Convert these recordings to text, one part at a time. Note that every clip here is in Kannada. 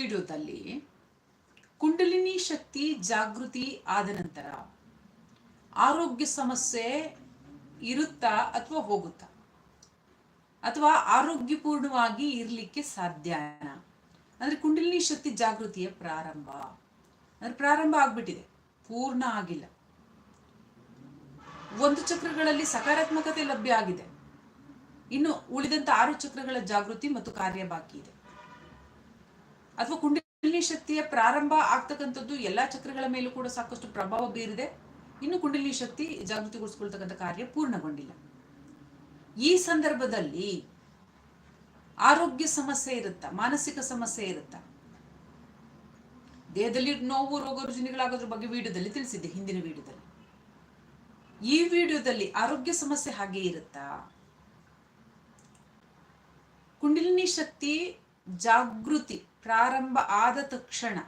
ವಿಡಿಯೋದಲ್ಲಿ ಕುಂಡಲಿನಿ ಶಕ್ತಿ ಜಾಗೃತಿ ಆದ ನಂತರ ಆರೋಗ್ಯ ಸಮಸ್ಯೆ ಇರುತ್ತಾ ಅಥವಾ ಹೋಗುತ್ತಾ? ಅಥವಾ ಆರೋಗ್ಯಪೂರ್ಣವಾಗಿ ಇರಲಿಕ್ಕೆ ಸಾಧ್ಯನಾ ಅಂದ್ರೆ ಕುಂಡಲಿನಿ ಶಕ್ತಿ ಜಾಗೃತಿಯ ಪ್ರಾರಂಭ. ಅಂದ್ರೆ ಪ್ರಾರಂಭ ಆಗ್ಬಿಟ್ಟಿದೆ. ಪೂರ್ಣ ಆಗಿಲ್ಲ. ಒಂದು ಚಕ್ರಗಳಲ್ಲಿ ಸಕಾರಾತ್ಮಕತೆ ಲಭ್ಯ ಆಗಿದೆ. ಇನ್ನು ಉಳಿದಂತ ಆರು ಚಕ್ರಗಳ ಜಾಗೃತಿ ಮತ್ತು ಕಾರ್ಯ ಬಾಕಿ ಇದೆ. ಅಥವಾ ಕುಂಡಲಿನಿ ಶಕ್ತಿಯ ಪ್ರಾರಂಭ ಆಗ್ತಕ್ಕಂಥದ್ದು ಎಲ್ಲಾ ಚಕ್ರಗಳ ಮೇಲೂ ಕೂಡ ಸಾಕಷ್ಟು ಪ್ರಭಾವ ಬೀರಿದೆ. ಇನ್ನು ಕುಂಡಲಿನಿ ಶಕ್ತಿ ಜಾಗೃತಿಗೊಳಿಸ್ಕೊಳ್ತಕ್ಕಂಥ ಕಾರ್ಯ ಪೂರ್ಣಗೊಂಡಿಲ್ಲ. ಈ ಸಂದರ್ಭದಲ್ಲಿ ಆರೋಗ್ಯ ಸಮಸ್ಯೆ ಇರುತ್ತಾ? ಮಾನಸಿಕ ಸಮಸ್ಯೆ ಇರುತ್ತಾ? ದೇಹದಲ್ಲಿ ನೋವು, ರೋಗ, ರುಜಿನಗಳಾಗೋದ್ರ ಬಗ್ಗೆ ವಿಡಿಯೋದಲ್ಲಿ ತಿಳಿಸಿದ್ದೆ ಹಿಂದಿನ ವಿಡಿಯೋದಲ್ಲಿ. ಈ ವಿಡಿಯೋದಲ್ಲಿ ಆರೋಗ್ಯ ಸಮಸ್ಯೆ ಹಾಗೆ ಇರುತ್ತಾ? ಕುಂಡಲಿನಿ ಶಕ್ತಿ ಜಾಗೃತಿ ಪ್ರಾರಂಭ ಆದ ತಕ್ಷಣ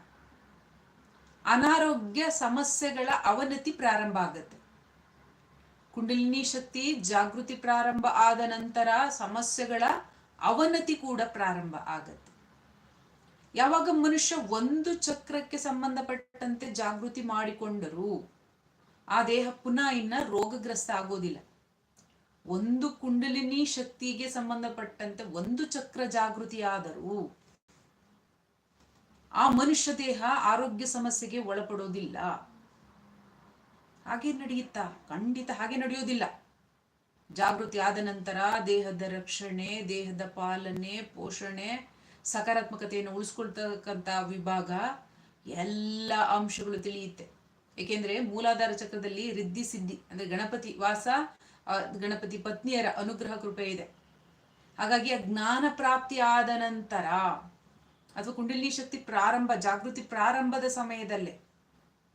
ಅನಾರೋಗ್ಯ ಸಮಸ್ಯೆಗಳ ಅವನತಿ ಪ್ರಾರಂಭ ಆಗುತ್ತೆ. ಕುಂಡಲಿನಿ ಶಕ್ತಿ ಜಾಗೃತಿ ಪ್ರಾರಂಭ ಆದ ನಂತರ ಸಮಸ್ಯೆಗಳ ಅವನತಿ ಕೂಡ ಪ್ರಾರಂಭ ಆಗತ್ತೆ. ಯಾವಾಗ ಮನುಷ್ಯ ಒಂದು ಚಕ್ರಕ್ಕೆ ಸಂಬಂಧಪಟ್ಟಂತೆ ಜಾಗೃತಿ ಮಾಡಿಕೊಂಡರೂ ಆ ದೇಹ ಪುನಃ ಇನ್ನ ರೋಗಗ್ರಸ್ತ ಆಗೋದಿಲ್ಲ. ಒಂದು ಕುಂಡಲಿನಿ ಶಕ್ತಿಗೆ ಸಂಬಂಧಪಟ್ಟಂತೆ ಒಂದು ಚಕ್ರ ಜಾಗೃತಿ ಆದರೂ ಆ ಮನುಷ್ಯ ದೇಹ ಆರೋಗ್ಯ ಸಮಸ್ಯೆಗೆ ಒಳಪಡೋದಿಲ್ಲ ಹಾಗೆ ನಡೆಯುತ್ತಾ? ಖಂಡಿತ ಹಾಗೆ ನಡೆಯೋದಿಲ್ಲ ಜಾಗೃತಿ ಆದ ನಂತರ ದೇಹದ ರಕ್ಷಣೆ, ದೇಹದ ಪಾಲನೆ, ಪೋಷಣೆ, ಸಕಾರಾತ್ಮಕತೆಯನ್ನು ಉಳಿಸ್ಕೊಳ್ತಕ್ಕಂಥ ವಿಭಾಗ ಎಲ್ಲ ಅಂಶಗಳು ತಿಳಿಯುತ್ತೆ. ಏಕೆಂದ್ರೆ ಮೂಲಾಧಾರ ಚಕ್ರದಲ್ಲಿ ರಿದ್ಧಿ ಸಿದ್ಧಿ, ಅಂದ್ರೆ ಗಣಪತಿ ವಾಸ ಗಣಪತಿ ಪತ್ನಿಯರ ಅನುಗ್ರಹ ಕೃಪೆ ಇದೆ. ಹಾಗಾಗಿ ಆ ಜ್ಞಾನ ಪ್ರಾಪ್ತಿ ಆದ ನಂತರ ಅಥವಾ ಕುಂಡಲಿನಿ ಶಕ್ತಿ ಪ್ರಾರಂಭ, ಜಾಗೃತಿ ಪ್ರಾರಂಭದ ಸಮಯದಲ್ಲೇ.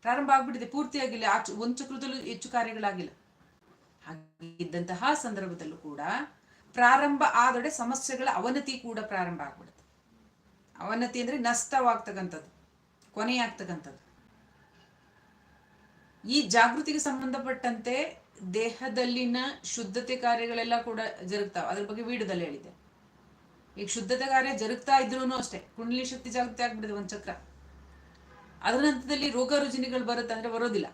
ಪ್ರಾರಂಭ ಆಗ್ಬಿಟ್ಟಿದೆ, ಪೂರ್ತಿಯಾಗಿಲ್ಲ ಆ ಚ- ಒಂದು ಚಕ್ರದಲ್ಲೂ ಹೆಚ್ಚು ಕಾರ್ಯಗಳಾಗಿಲ್ಲ. ಹಾಗಿದ್ದಂತಹ ಸಂದರ್ಭದಲ್ಲೂ ಕೂಡ ಪ್ರಾರಂಭ ಆದೊಡೆ ಸಮಸ್ಯೆಗಳ ಅವನತಿ ಕೂಡ ಪ್ರಾರಂಭ ಆಗ್ಬಿಡುತ್ತೆ. ಅವನತಿ ಅಂದ್ರೆ ನಷ್ಟವಾಗ್ತಕ್ಕಂಥದ್ದು, ಕೊನೆಯಾಗ್ತಕ್ಕಂಥದ್ದು. ಈ ಜಾಗೃತಿಗೆ ಸಂಬಂಧಪಟ್ಟಂತೆ ದೇಹದಲ್ಲಿನ ಶುದ್ಧತೆ ಕಾರ್ಯಗಳೆಲ್ಲ ಕೂಡ ಜರುಗ್ತಾವೆ. ಅದ್ರ ಬಗ್ಗೆ ವೀಡಿಯೋದಲ್ಲಿ ಹೇಳಿದೆ ಈಗ ಶುದ್ಧತೆ ಕಾರ್ಯ ಜರುಗ್ತಾ ಇದ್ರು ಅಷ್ಟೇ. ಕುಂಡಲಿ ಶಕ್ತಿ ಜಾಗೃತಿ ಆಗ್ಬಿಡಿದೆ ಒಂದು ಚಕ್ರ. ಅದರ ನಂತರದಲ್ಲಿ ರೋಗ ರುಜಿನಿಗಳು ಬರುತ್ತೆ ಅಂದ್ರೆ ಬರೋದಿಲ್ಲ.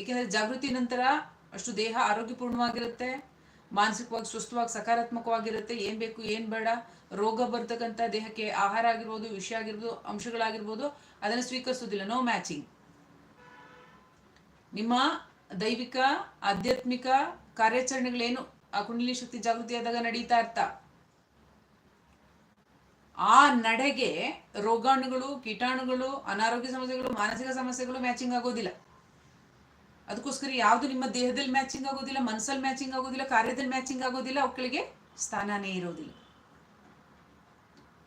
ಏಕೆಂದ್ರೆ ಜಾಗೃತಿ ನಂತರ ಅಷ್ಟು ದೇಹ ಆರೋಗ್ಯಪೂರ್ಣವಾಗಿರುತ್ತೆ, ಮಾನಸಿಕವಾಗಿ ಸುಸ್ಥವಾಗಿ ಸಕಾರಾತ್ಮಕವಾಗಿರುತ್ತೆ, ಏನ್ ಬೇಕು ಏನ್ ಬೇಡ, ರೋಗ ಬರ್ತಕ್ಕಂಥ ದೇಹಕ್ಕೆ ಆಹಾರ ಆಗಿರ್ಬೋದು ವಿಷಯ ಆಗಿರ್ಬೋದು, ಅಂಶಗಳಾಗಿರ್ಬೋದು, ಅದನ್ನು ಸ್ವೀಕರಿಸೋದಿಲ್ಲ. ನೋ ಮ್ಯಾಚಿಂಗ್ ನಿಮ್ಮ ದೈವಿಕ, ಆಧ್ಯಾತ್ಮಿಕ ಕಾರ್ಯಾಚರಣೆಗಳೇನು ಆ ಕುಂಡಲಿ ಶಕ್ತಿ ಜಾಗೃತಿ ಆದಾಗ ನಡೀತಾ ಇರ್ತಾ? ಆ ನಡೆಗೆ ರೋಗಾಣುಗಳು, ಕೀಟಾಣುಗಳು, ಅನಾರೋಗ್ಯ ಸಮಸ್ಯೆಗಳು, ಮಾನಸಿಕ ಸಮಸ್ಯೆಗಳು ಮ್ಯಾಚಿಂಗ್ ಆಗೋದಿಲ್ಲ. ಅದಕ್ಕೋಸ್ಕರ ಯಾವುದು ನಿಮ್ಮ ದೇಹದಲ್ಲಿ ಮ್ಯಾಚಿಂಗ್ ಆಗೋದಿಲ್ಲ ಮನಸ್ಸಲ್ಲಿ ಮ್ಯಾಚಿಂಗ್ ಆಗೋದಿಲ್ಲ, ಕಾರ್ಯದಲ್ಲಿ ಮ್ಯಾಚಿಂಗ್ ಆಗೋದಿಲ್ಲ ಅವುಗಳಿಗೆ ಸ್ಥಾನನೇ ಇರೋದಿಲ್ಲ.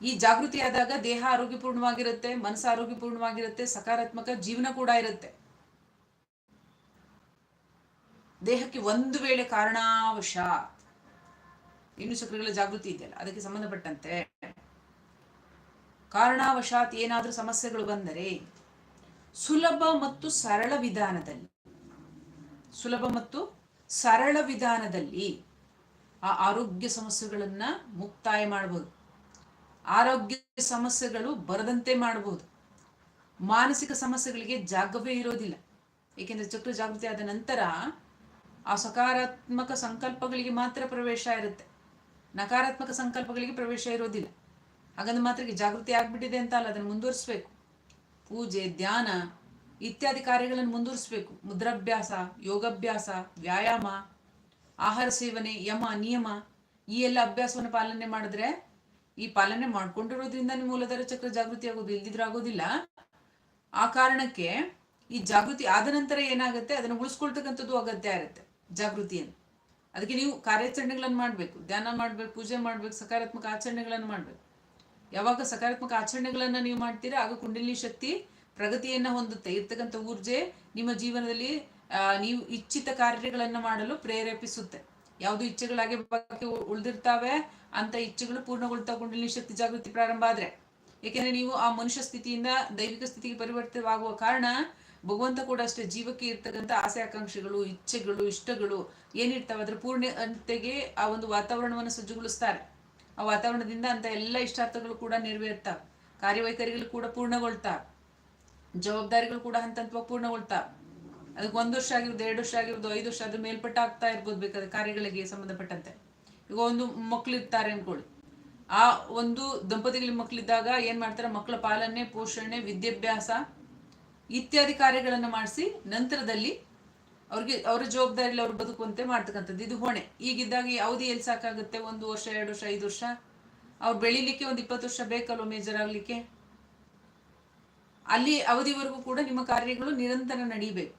ಈ ಜಾಗೃತಿ ಆದಾಗ ದೇಹ ಆರೋಗ್ಯಪೂರ್ಣವಾಗಿರುತ್ತೆ, ಮನಸ್ಸು ಆರೋಗ್ಯಪೂರ್ಣವಾಗಿರುತ್ತೆ, ಸಕಾರಾತ್ಮಕ ಜೀವನ ಕೂಡ ಇರುತ್ತೆ. ದೇಹಕ್ಕೆ ಒಂದು ವೇಳೆ ಕಾರಣಾವಶ ಇನ್ನು ಚಕ್ರಗಳ ಜಾಗೃತಿ ಇದೆಯಲ್ಲ, ಅದಕ್ಕೆ ಸಂಬಂಧಪಟ್ಟಂತೆ ಕಾರಣಾವಶಾತ್ ಏನಾದರೂ ಸಮಸ್ಯೆಗಳು ಬಂದರೆ ಸುಲಭ ಮತ್ತು ಸರಳ ವಿಧಾನದಲ್ಲಿ, ಸುಲಭ ಮತ್ತು ಸರಳ ವಿಧಾನದಲ್ಲಿ ಆ ಆರೋಗ್ಯ ಸಮಸ್ಯೆಗಳನ್ನ ಮುಕ್ತಾಯ ಮಾಡಬಹುದು ಆರೋಗ್ಯ ಸಮಸ್ಯೆಗಳು ಬರದಂತೆ ಮಾಡಬಹುದು ಮಾನಸಿಕ ಸಮಸ್ಯೆಗಳಿಗೆ ಜಾಗವೇ ಇರೋದಿಲ್ಲ. ಏಕೆಂದ್ರೆ ಚಕ್ರ ಜಾಗೃತಿ ಆದ ನಂತರ ಆ ಸಕಾರಾತ್ಮಕ ಸಂಕಲ್ಪಗಳಿಗೆ ಮಾತ್ರ ಪ್ರವೇಶ ಇರುತ್ತೆ. ನಕಾರಾತ್ಮಕ ಸಂಕಲ್ಪಗಳಿಗೆ ಪ್ರವೇಶ ಇರೋದಿಲ್ಲ. ಹಾಗಂದ್ರೆ ಮಾತ್ರ ಈಗ ಜಾಗೃತಿ ಆಗ್ಬಿಟ್ಟಿದೆ ಅಂತ ಅಲ್ಲ, ಅದನ್ನು ಮುಂದುವರಿಸ್ಬೇಕು. ಪೂಜೆ, ಧ್ಯಾನ, ಇತ್ಯಾದಿ ಕಾರ್ಯಗಳನ್ನು ಮುಂದುವರಿಸಬೇಕು. ಮುದ್ರಾಭ್ಯಾಸ, ಯೋಗಾಭ್ಯಾಸ, ವ್ಯಾಯಾಮ, ಆಹಾರ ಸೇವನೆ, ಯಮ, ನಿಯಮ, ಈ ಎಲ್ಲ ಅಭ್ಯಾಸವನ್ನು ಪಾಲನೆ ಮಾಡಿದ್ರೆ, ಈ ಪಾಲನೆ ಮಾಡ್ಕೊಂಡಿರೋದ್ರಿಂದ ಮೂಲಧಾರ ಚಕ್ರ ಜಾಗೃತಿ ಆಗೋದು, ಇಲ್ದಿದ್ರೆ ಆಗೋದಿಲ್ಲ. ಆ ಕಾರಣಕ್ಕೆ ಈ ಜಾಗೃತಿ ಆದ ನಂತರ ಏನಾಗುತ್ತೆ? ಅದನ್ನು ಉಳಿಸ್ಕೊಳ್ತಕ್ಕಂಥದ್ದು ಅಗತ್ಯ ಇರುತ್ತೆ ಜಾಗೃತಿಯನ್ನು ಅದಕ್ಕೆ ನೀವು ಕಾರ್ಯಾಚರಣೆಗಳನ್ನು ಮಾಡಬೇಕು. ಧ್ಯಾನ ಮಾಡಬೇಕು, ಪೂಜೆ ಮಾಡಬೇಕು, ಸಕಾರಾತ್ಮಕ ಆಚರಣೆಗಳನ್ನು ಮಾಡಬೇಕು. ಯಾವಾಗ ಸಕಾರಾತ್ಮಕ ಆಚರಣೆಗಳನ್ನ ನೀವು ಮಾಡ್ತೀರಾ, ಆಗ ಕುಂಡಲಿನಿ ಶಕ್ತಿ ಪ್ರಗತಿಯನ್ನ ಹೊಂದುತ್ತೆ. ಇರ್ತಕ್ಕಂಥ ಊರ್ಜೆ ನಿಮ್ಮ ಜೀವನದಲ್ಲಿ ನೀವು ಇಚ್ಛಿತ ಕಾರ್ಯಗಳನ್ನ ಮಾಡಲು ಪ್ರೇರೇಪಿಸುತ್ತೆ. ಯಾವುದು ಇಚ್ಛೆಗಳಾಗಿ ಬಾಕಿ ಉ- ಅಂತ ಇಚ್ಛೆಗಳು ಪೂರ್ಣಗೊಳ್ತಾ ಕುಂಡಲಿನಿ ಶಕ್ತಿ ಜಾಗೃತಿ ಪ್ರಾರಂಭ ಆದ್ರೆ. ಏಕೆಂದ್ರೆ ನೀವು ಆ ಮನುಷ್ಯ ಸ್ಥಿತಿಯಿಂದ ದೈವಿಕ ಸ್ಥಿತಿಗೆ ಪರಿವರ್ತನೆವಾಗುವ ಕಾರಣ ಭಗವಂತ ಕೂಡ ಅಷ್ಟೇ ಜೀವಕ್ಕೆ ಇರ್ತಕ್ಕಂಥ ಆಸೆ, ಆಕಾಂಕ್ಷೆಗಳು, ಇಚ್ಛೆಗಳು, ಇಷ್ಟಗಳು ಏನಿರ್ತಾವೆ, ಅದರ ಪೂರ್ಣತೆಗೆ ಆ ಒಂದು ವಾತಾವರಣವನ್ನು ಸಜ್ಜುಗೊಳಿಸ್ತಾರೆ. ಆ ವಾತಾವರಣದಿಂದ ಅಂತ ಎಲ್ಲ ಇಷ್ಟಾರ್ಥಗಳು ಕೂಡ ನೆರವೇರ್ತಾವ. ಕಾರ್ಯವೈಖರಿಗಳು ಕೂಡ ಪೂರ್ಣಗೊಳ್ತಾವ. ಜವಾಬ್ದಾರಿಗಳು ಕೂಡ ಹಂತ ಹಂತವಾಗಿ ಪೂರ್ಣಗೊಳ್ತಾವೆ. ಅದಕ್ಕೆ ಒಂದು ವರ್ಷ ಆಗಿರೋದು ಎರಡು ವರ್ಷ ಆಗಿರೋದು ಐದು ವರ್ಷ ಅದ್ರ ಮೇಲ್ಪಟ್ಟ ಆಗ್ತಾ ಇರ್ಬೋದು ಬೇಕಾದ್ರೆ ಕಾರ್ಯಗಳಿಗೆ ಸಂಬಂಧಪಟ್ಟಂತೆ. ಈಗ ಒಂದು ಮಕ್ಕಳಿರ್ತಾರೆ ಅನ್ಕೊಳ್ಳಿ ಆ ಒಂದು ದಂಪತಿಗಳ ಮಕ್ಕಳಿದ್ದಾಗ ಏನ್ ಮಾಡ್ತಾರೆ? ಮಕ್ಕಳ ಪಾಲನೆ, ಪೋಷಣೆ, ವಿದ್ಯಾಭ್ಯಾಸ ಇತ್ಯಾದಿ ಕಾರ್ಯಗಳನ್ನು ಮಾಡಿಸಿ ನಂತರದಲ್ಲಿ ಅವ್ರಿಗೆ ಅವರ ಜವಾಬ್ದಾರಿಲಿ ಅವ್ರು ಬದುಕುವಂತೆ ಮಾಡ್ತಕ್ಕಂಥದ್ದು. ಇದು ಹೊಣೆ. ಈಗಿದ್ದಾಗ ಯಾವುದೇ ಎಲ್ಲಿ ಸಾಕಾಗುತ್ತೆ? ಒಂದು ವರ್ಷ, ಎರಡು ವರ್ಷ, ಐದು ವರ್ಷ? ಅವ್ರು ಬೆಳಿಲಿಕ್ಕೆ ಒಂದು ಇಪ್ಪತ್ತು ವರ್ಷ ಬೇಕಲ್ವ ಮೇಜರ್ ಆಗ್ಲಿಕ್ಕೆ? ಅಲ್ಲಿ ಅವಧಿವರೆಗೂ ಕೂಡ ನಿಮ್ಮ ಕಾರ್ಯಗಳು ನಿರಂತರ ನಡೀಬೇಕು.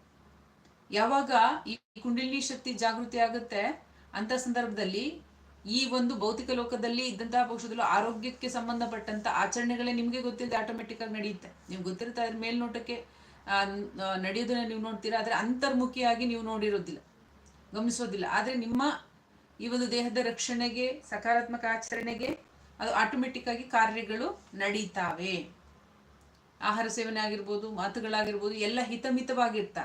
ಯಾವಾಗ ಈ ಕುಂಡಲಿನಿ ಶಕ್ತಿ ಜಾಗೃತಿ ಆಗುತ್ತೆ? ಅಂತ ಸಂದರ್ಭದಲ್ಲಿ ಈ ಒಂದು ಭೌತಿಕ ಲೋಕದಲ್ಲಿ ಇದ್ದಂತಹ ಪಕ್ಷದಲ್ಲೂ ಆರೋಗ್ಯಕ್ಕೆ ಸಂಬಂಧಪಟ್ಟಂತ ಆಚರಣೆಗಳೇ ನಿಮಗೆ ಗೊತ್ತಿಲ್ಲದೆ ಆಟೋಮೆಟಿಕ್ ಆಗಿ ನಡೆಯುತ್ತೆ. ನೀವು ಗೊತ್ತಿರುತ್ತೆ ಅದ್ರ ಮೇಲ್ನೋಟಕ್ಕೆ ನಡೆಯೋದನ್ನ ನೀವು ನೋಡ್ತೀರಾ? ಆದ್ರೆ ಅಂತರ್ಮುಖಿಯಾಗಿ ನೀವು ನೋಡಿರೋದಿಲ್ಲ, ಗಮನಿಸೋದಿಲ್ಲ. ಆದ್ರೆ ನಿಮ್ಮ ಈ ಒಂದು ದೇಹದ ರಕ್ಷಣೆಗೆ, ಸಕಾರಾತ್ಮಕ ಆಚರಣೆಗೆ ಅದು ಆಟೋಮೆಟಿಕ್ ಆಗಿ ಕಾರ್ಯಗಳು ನಡೀತಾವೆ. ಆಹಾರ ಸೇವನೆ ಆಗಿರ್ಬೋದು, ಮಾತುಗಳಾಗಿರ್ಬೋದು, ಎಲ್ಲ ಹಿತಮಿತವಾಗಿರ್ತಾ.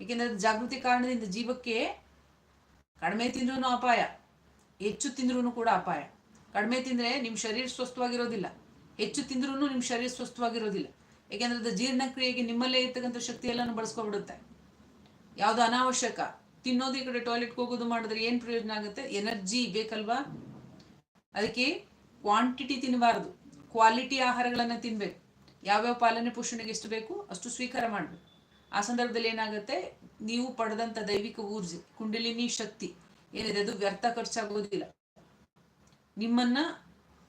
ಏಕೆಂದ್ರೆ ಜಾಗೃತಿ ಕಾರಣದಿಂದ ಜೀವಕ್ಕೆ ಕಡಿಮೆ ತಿಂದ್ರೂ ಅಪಾಯ, ಹೆಚ್ಚು ತಿಂದ್ರೂ ಕೂಡ ಅಪಾಯ. ಕಡಿಮೆ ತಿಂದ್ರೆ ನಿಮ್ಮ ಶರೀರ ಸ್ವಸ್ಥವಾಗಿರೋದಿಲ್ಲ, ಹೆಚ್ಚು ತಿಂದ್ರೂ ನಿಮ್ಮ ಶರೀರ ಸ್ವಸ್ಥವಾಗಿರೋದಿಲ್ಲ. ಏಕೆಂದ್ರೆ ಅದು ಜೀರ್ಣಕ್ರಿಯೆಗೆ ನಿಮ್ಮಲ್ಲೇ ಇರ್ತಕ್ಕಂಥ ಶಕ್ತಿ ಎಲ್ಲಾನು ಬಳಸ್ಕೊಬಿಡುತ್ತೆ. ಯಾವ್ದು ಅನಾವಶ್ಯಕ? ತಿನ್ನೋದು ಈ ಕಡೆ ಟಾಯ್ಲೆಟ್ಗೆ ಹೋಗೋದು ಮಾಡಿದ್ರೆ ಏನು ಪ್ರಯೋಜನ ಆಗುತ್ತೆ? ಎನರ್ಜಿ ಬೇಕಲ್ವಾ? ಅದಕ್ಕೆ ಕ್ವಾಂಟಿಟಿ ತಿನ್ನಬಾರದು ಕ್ವಾಲಿಟಿ ಆಹಾರಗಳನ್ನು ತಿನ್ಬೇಕು. ಯಾವ್ಯಾವ ಪಾಲನೆ ಪೋಷಣೆಗೆ ಎಷ್ಟು ಬೇಕು ಅಷ್ಟು ಸ್ವೀಕಾರ ಮಾಡಬೇಕು. ಆ ಸಂದರ್ಭದಲ್ಲಿ ಏನಾಗುತ್ತೆ? ನೀವು ಪಡೆದಂತ ದೈವಿಕ ಊರ್ಜೆ, ಕುಂಡಲಿನಿ ಶಕ್ತಿ ಏನಿದೆ ಅದು ವ್ಯರ್ಥ ಖರ್ಚಾಗೋದಿಲ್ಲ. ನಿಮ್ಮನ್ನ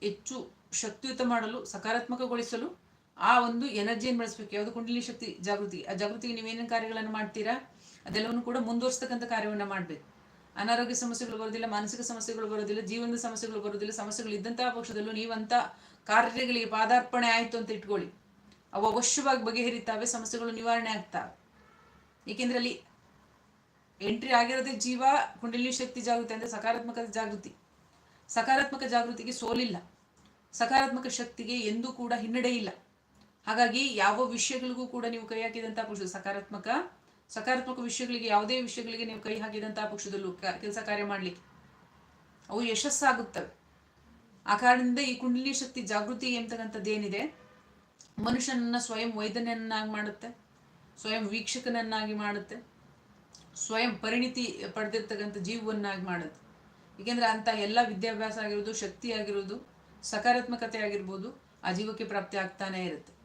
ಹೆಚ್ಚು ಶಕ್ತಿಯುತ ಮಾಡಲು, ಸಕಾರಾತ್ಮಕಗೊಳಿಸಲು ಆ ಒಂದು ಎನರ್ಜಿಯನ್ನು ಬಳಸಬೇಕು? ಯಾವುದು ಕುಂಡಲಿ ಶಕ್ತಿ, ಜಾಗೃತಿ? ಆ ಜಾಗೃತಿಗೆ ನೀವೇನೇನು ಕಾರ್ಯಗಳನ್ನು ಮಾಡ್ತೀರಾ? ಅದೆಲ್ಲವನ್ನು ಕೂಡ ಮುಂದುವರಿಸ್ತಕ್ಕಂಥ ಕಾರ್ಯವನ್ನು ಮಾಡಬೇಕು. ಅನಾರೋಗ್ಯ ಸಮಸ್ಯೆಗಳು ಬರೋದಿಲ್ಲ, ಮಾನಸಿಕ ಸಮಸ್ಯೆಗಳು ಬರೋದಿಲ್ಲ, ಜೀವನದ ಸಮಸ್ಯೆಗಳು ಬರೋದಿಲ್ಲ, ಸಮಸ್ಯೆಗಳು ಇದ್ದಂತಹ ಪಕ್ಷದಲ್ಲೂ ನೀವಂತ ಕಾರ್ಯಗಳಿಗೆ ಪಾದಾರ್ಪಣೆ ಆಯಿತು ಅಂತ ಇಟ್ಕೊಳ್ಳಿ. ಅವು ಅವಶ್ಯವಾಗಿ ಬಗೆಹರಿತಾವೆ, ಸಮಸ್ಯೆಗಳು ನಿವಾರಣೆ ಆಗ್ತಾವೆ. ಏಕೆಂದ್ರೆ ಅಲ್ಲಿ ಎಂಟ್ರಿ ಆಗಿರೋದೇ ಜೀವ, ಕುಂಡಲಿ ಶಕ್ತಿ, ಜಾಗೃತಿ ಅಂದರೆ ಸಕಾರಾತ್ಮಕ ಜಾಗೃತಿ. ಸಕಾರಾತ್ಮಕ ಜಾಗೃತಿಗೆ ಸೋಲಿಲ್ಲ. ಸಕಾರಾತ್ಮಕ ಶಕ್ತಿಗೆ ಎಂದೂ ಕೂಡ ಹಿನ್ನಡೆ ಇಲ್ಲ. ಹಾಗಾಗಿ ಯಾವ ವಿಷಯಗಳಿಗೂ ಕೂಡ ನೀವು ಕೈ ಹಾಕಿದಂತಹ ಪಕ್ಷ ಸಕಾರಾತ್ಮಕ ಸಕಾರಾತ್ಮಕ ವಿಷಯಗಳಿಗೆ ಯಾವುದೇ ವಿಷಯಗಳಿಗೆ ನೀವು ಕೈ ಹಾಕಿದಂತಹ ಪಕ್ಷದಲ್ಲೂ ಕೆಲಸ ಕಾರ್ಯ ಮಾಡಲಿಕ್ಕೆ ಅವು ಯಶಸ್ಸಾಗುತ್ತವೆ. ಆ ಕಾರಣದಿಂದ ಈ ಕುಂಡಲಿ ಶಕ್ತಿ ಜಾಗೃತಿ ಏನಿದೆ? ಮನುಷ್ಯನನ್ನ ಸ್ವಯಂ ವೈದ್ಯನನ್ನಾಗಿ ಮಾಡುತ್ತೆ, ಸ್ವಯಂ ವೀಕ್ಷಕನನ್ನಾಗಿ ಮಾಡುತ್ತೆ, ಸ್ವಯಂ ಪರಿಣಿತಿ ಪಡೆದಿರ್ತಕ್ಕಂಥ ಜೀವವನ್ನಾಗಿ ಮಾಡುತ್ತೆ. ಏಕೆಂದ್ರೆ ಅಂತ ಎಲ್ಲ ವಿದ್ಯಾಭ್ಯಾಸ ಆಗಿರೋದು, ಶಕ್ತಿ ಆಗಿರೋದು, ಸಕಾರಾತ್ಮಕತೆ ಆಗಿರ್ಬೋದು, ಆ ಜೀವಕ್ಕೆ ಪ್ರಾಪ್ತಿ ಆಗ್ತಾನೆ ಇರುತ್ತೆ.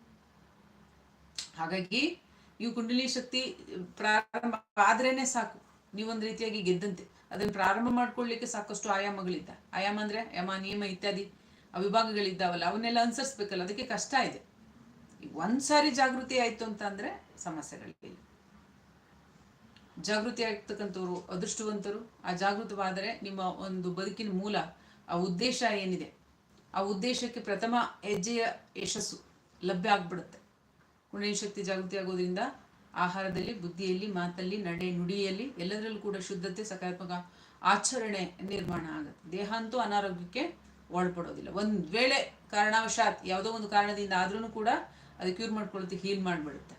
ಹಾಗಾಗಿ ನೀವು ಕುಂಡಲಿ ಶಕ್ತಿ ಪ್ರಾರಂಭ ಆದ್ರೇನೆ ಸಾಕು. ನೀವೊಂದು ರೀತಿಯಾಗಿ ಗೆದ್ದಂತೆ. ಅದನ್ನು ಪ್ರಾರಂಭ ಮಾಡ್ಕೊಳ್ಳಿಕ್ಕೆ ಸಾಕಷ್ಟು ಆಯಾಮಗಳಿದ್ದ. ಆಯಾಮ ಅಂದ್ರೆ ಯಮ, ನಿಯಮ ಇತ್ಯಾದಿ ಅವಿಭಾಗಗಳಿದ್ದಾವಲ್ಲ ವಿಭಾಗಗಳಿದ್ದಾವಲ್ಲ ಅವನ್ನೆಲ್ಲ ಅನುಸರಿಸ್ಬೇಕಲ್ಲ. ಅದಕ್ಕೆ ಕಷ್ಟ ಇದೆ. ಒಂದ್ಸಾರಿ ಜಾಗೃತಿ ಆಯ್ತು ಅಂತ ಅಂದ್ರೆ ಸಮಸ್ಯೆಗಳಿಲ್ಲ ಜಾಗೃತಿ ಆಗ್ತಕ್ಕಂಥವ್ರು, ಅದೃಷ್ಟವಂತರು, ಆ ಜಾಗೃತವಾದರೆ ನಿಮ್ಮ ಒಂದು ಬದುಕಿನ ಮೂಲ, ಆ ಉದ್ದೇಶ ಏನಿದೆ? ಆ ಉದ್ದೇಶಕ್ಕೆ ಪ್ರಥಮ ಹೆಜ್ಜೆಯ ಯಶಸ್ಸು ಲಭ್ಯ ಆಗ್ಬಿಡುತ್ತೆ. ಕುಂಡಲಿನಿ ಶಕ್ತಿ ಜಾಗೃತಿ ಆಗೋದ್ರಿಂದ ಆಹಾರದಲ್ಲಿ, ಬುದ್ಧಿಯಲ್ಲಿ, ಮಾತಲ್ಲಿ ನಡೆ ನುಡಿಯಲ್ಲಿ ಎಲ್ಲದರಲ್ಲೂ ಕೂಡ ಶುದ್ಧತೆ, ಸಕಾರಾತ್ಮಕ ಆಚರಣೆ ನಿರ್ಮಾಣ ಆಗುತ್ತೆ. ದೇಹ ಅಂತೂ ಅನಾರೋಗ್ಯಕ್ಕೆ ಒಳಪಡೋದಿಲ್ಲ. ಒಂದ್ ವೇಳೆ ಕಾರಣವಶಾತ್ ಯಾವುದೋ ಒಂದು ಕಾರಣದಿಂದ ಆದ್ರೂ ಕೂಡ ಅದು ಕ್ಯೂರ್ ಮಾಡ್ಕೊಳ್ಳುತ್ತೆ ಹೀಲ್ ಮಾಡಿಬಿಡುತ್ತೆ.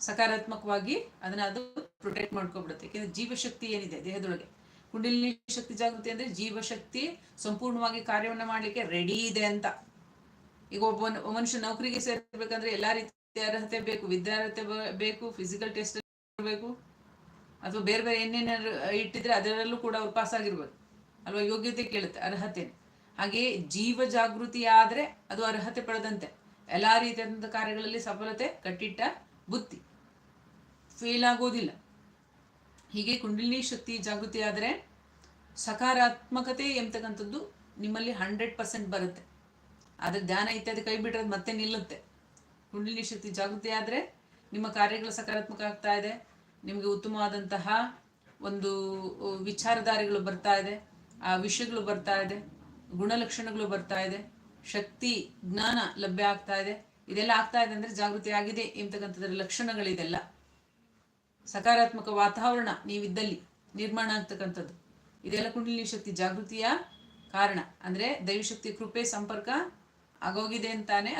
ಸಕಾರಾತ್ಮಕವಾಗಿ ಅದನ್ನ ಅದು ಪ್ರೊಟೆಕ್ಟ್ ಮಾಡ್ಕೊಬಿಡುತ್ತೆ. ಯಾಕೆಂದ್ರೆ ಜೀವಶಕ್ತಿ ಏನಿದೆ ದೇಹದೊಳಗೆ? ಕುಂಡಲಿನಿ ಶಕ್ತಿ ಜಾಗೃತಿ ಅಂದ್ರೆ ಜೀವಶಕ್ತಿ ಸಂಪೂರ್ಣವಾಗಿ ಕಾರ್ಯವನ್ನ ಮಾಡ್ಲಿಕ್ಕೆ ರೆಡಿ ಇದೆ ಅಂತ. ಈಗ ಒಬ್ಬ ಮನುಷ್ಯ ನೌಕರಿಗೆ ಸೇರ್ಬೇಕಂದ್ರೆ ಎಲ್ಲಾ ರೀತಿಯ ಅರ್ಹತೆ ಬೇಕು, ವಿದ್ಯಾರ್ಹತೆ ಬೇಕು ಫಿಸಿಕಲ್ ಟೆಸ್ಟ್ ಬೇಕು, ಅಥವಾ ಬೇರೆ ಬೇರೆ ಏನೇನಾದ್ರು ಇಟ್ಟಿದ್ರೆ ಅದರಲ್ಲೂ ಕೂಡ ಅವ್ರು ಪಾಸ್ ಆಗಿರ್ಬೋದು. ಅಲ್ವಾ? ಯೋಗ್ಯತೆ ಕೇಳುತ್ತೆ, ಅರ್ಹತೆ. ಹಾಗೆ ಜೀವ ಜಾಗೃತಿ ಆದ್ರೆ ಅದು ಅರ್ಹತೆ ಪಡೆದಂತೆ. ಎಲ್ಲಾ ರೀತಿಯಾದಂಥ ಕಾರ್ಯಗಳಲ್ಲಿ ಸಫಲತೆ, ಕಟ್ಟಿಟ್ಟ ಬುತ್ತಿ. ಫೇಲ್ ಆಗೋದಿಲ್ಲ. ಹೀಗೆ ಕುಂಡಲಿನಿ ಶಕ್ತಿ ಜಾಗೃತಿ ಆದರೆ ಸಕಾರಾತ್ಮಕತೆ ಎಂಬತಕ್ಕಂಥದ್ದು ನಿಮ್ಮಲ್ಲಿ ಹಂಡ್ರೆಡ್ ಪರ್ಸೆಂಟ್ ಬರುತ್ತೆ. ಆದರೆ ಧ್ಯಾನ ಇತ್ಯಾದಿ ಕೈ ಬಿಟ್ರೆ ಮತ್ತೆ ನಿಲ್ಲುತ್ತೆ. ಕುಂಡಲಿನಿ ಶಕ್ತಿ ಜಾಗೃತಿ ಆದರೆ ನಿಮ್ಮ ಕಾರ್ಯಗಳು ಸಕಾರಾತ್ಮಕ ಆಗ್ತಾ ಇದೆ. ನಿಮಗೆ ಉತ್ತಮವಾದಂತಹ ಒಂದು ವಿಚಾರಧಾರೆಗಳು ಬರ್ತಾ ಇದೆ. ಆ ವಿಷಯಗಳು ಬರ್ತಾ ಇದೆ. ಗುಣಲಕ್ಷಣಗಳು ಬರ್ತಾ ಇದೆ. ಶಕ್ತಿ, ಜ್ಞಾನ ಲಭ್ಯ ಆಗ್ತಾ ಇದೆ. ಇದೆಲ್ಲ ಆಗ್ತಾ ಇದೆ ಅಂದ್ರೆ ಜಾಗೃತಿ ಆಗಿದೆ ಎಂಬತಕ್ಕಂಥದ್ರ ಲಕ್ಷಣಗಳಿದೆಲ್ಲ. ಸಕಾರಾತ್ಮಕ ವಾತಾವರಣ ನೀವಿದ್ದಲ್ಲಿ ನಿರ್ಮಾಣ ಆಗ್ತಕ್ಕಂಥದ್ದು. ಇದೆಲ್ಲ ಕುಂಡಲಿನಿ ಶಕ್ತಿ ಜಾಗೃತಿಯ ಕಾರಣ. ಅಂದ್ರೆ ದೈವಶಕ್ತಿ ಕೃಪೆ, ಸಂಪರ್ಕ ಆಗೋಗಿದೆ ಅಂತಾನೆ